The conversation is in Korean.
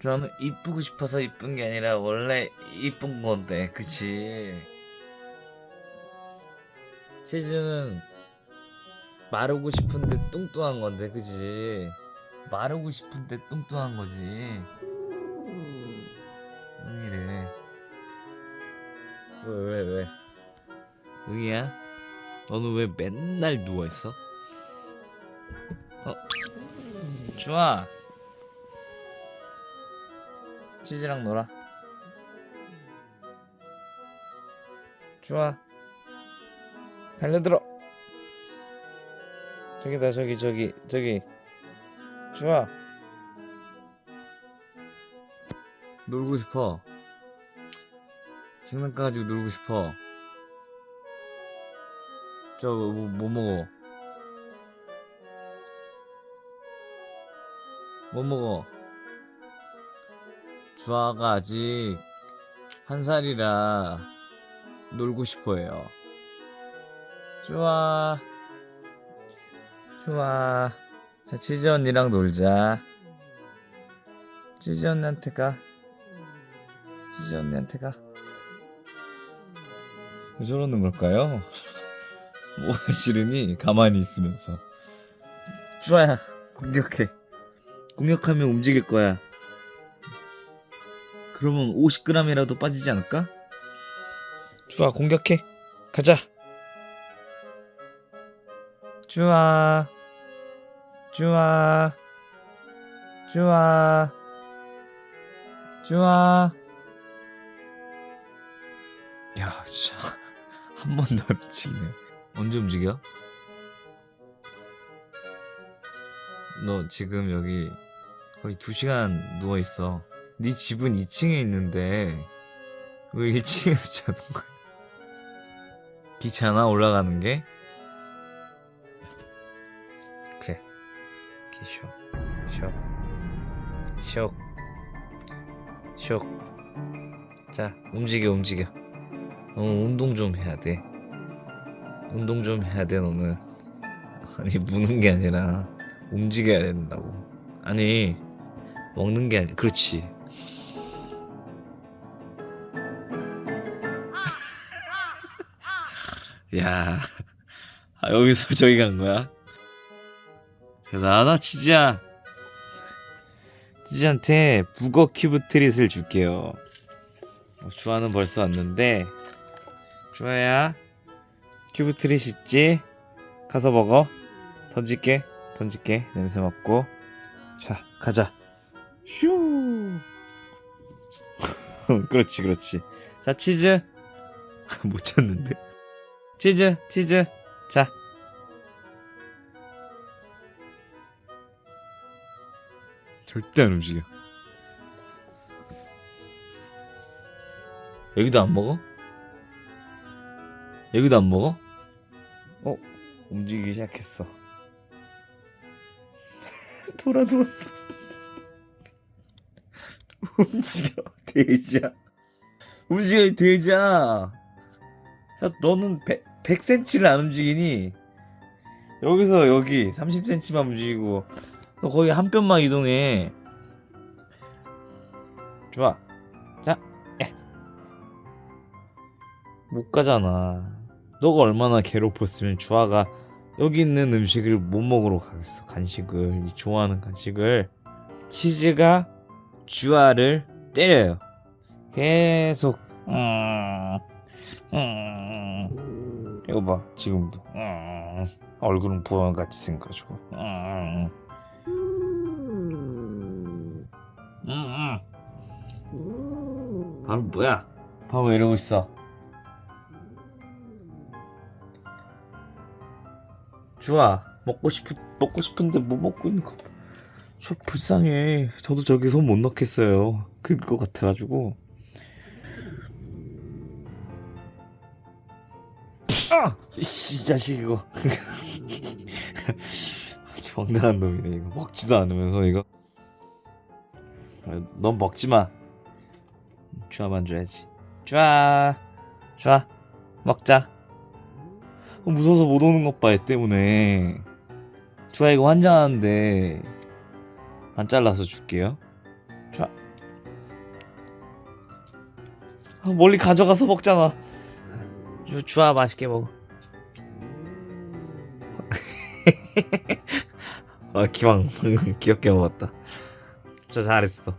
저는 이쁘고 싶어서 이쁜 게 아니라 원래 이쁜 건데, 그치? 치즈는 마르고 싶은데 뚱뚱한 건데, 그치? 마르고 싶은데 뚱뚱한 거지. 응이래. 왜, 왜, 왜? 응이야? 너는 왜 맨날 누워있어? 어? 좋아. 치즈랑 놀아. 좋아. 달려들어. 저기다, 저기, 저기, 저기. 좋아. 놀고 싶어. 장난감 가지고 놀고 싶어. 저, 뭐, 뭐 먹어? 뭐 먹어? 주아가 아직 한 살이라 놀고 싶어요. 좋아. 좋아. 자, 치즈 언니랑 놀자. 치즈 언니한테 가. 치즈 언니한테 가. 왜 저러는 걸까요? 뭐가 싫으니? 가만히 있으면서. 주아야, 공격해. 공격하면 움직일 거야. 그러면 50g이라도 빠지지 않을까? 주아 공격해. 가자. 주아. 주아. 주아. 주아. 야, 진짜 한 번도 안 움직이네. 언제 움직여? 너 지금 여기 거의 2시간 누워 있어. 네 집은 2층에 있는데 왜 1층에서 자는 거야? 귀찮아 올라가는 게? 그래. 기쇼. 쇼. 쇼. 쇼. 자, 움직여 움직여. 어, 운동 좀 해야 돼. 운동 좀 해야 돼 너는. 아니 무는 게 아니라 움직여야 된다고. 아니 먹는 게 아니 그렇지. 야, 아, 여기서 저기 간 거야? 대단하다, 치즈야. 치즈한테 북어 큐브 트릿을 줄게요. 어, 주아는 벌써 왔는데, 주아야, 큐브 트릿 있지? 가서 먹어. 던질게, 던질게. 냄새 맡고. 자, 가자. 슈. 그렇지, 그렇지. 자, 치즈. 못 찾는데. 치즈, 치즈. 자. 절대 안 움직여. 여기도 안 먹어? 여기도 안 먹어? 어? 움직이기 시작했어. 돌아 누웠어. 움직여, 돼지야. 움직여, 이 돼지야. 야, 너는 100, 100cm를 안 움직이니? 여기서 여기 30cm만 움직이고 너 거의 한 뼘만 이동해. 좋아. 자, 에. 못 가잖아. 너가 얼마나 괴롭혔으면 주아가 여기 있는 음식을 못 먹으러 가겠어. 간식을, 이 좋아하는 간식을. 치즈가 주아를 때려요. 계속. 음, 음. 이거 봐, 지금도. 음. 얼굴은 부엉같이 생겨가지고. 음. 음. 음. 바로 뭐야? 바로 이러고 있어. 좋아. 먹고 싶 먹고 싶은데 못 먹고 있는 거. 봐. 저 불쌍해. 저도 저기 손 못 넣겠어요. 그럴 것 같아가지고. 아! 이 자식 이거. 아주 황당한 놈이네 이거. 먹지도 않으면서 이거. 아, 넌 먹지마. 주아만 줘야지. 주아! 주아 먹자. 어, 무서워서 못 오는 것봐애 때문에. 주아 이거 환장하는데. 안 잘라서 줄게요. 주아 아, 멀리 가져가서 먹잖아. 주, 주아 맛있게 먹어. 아 기왕 귀엽게 먹었다. 저 잘했어.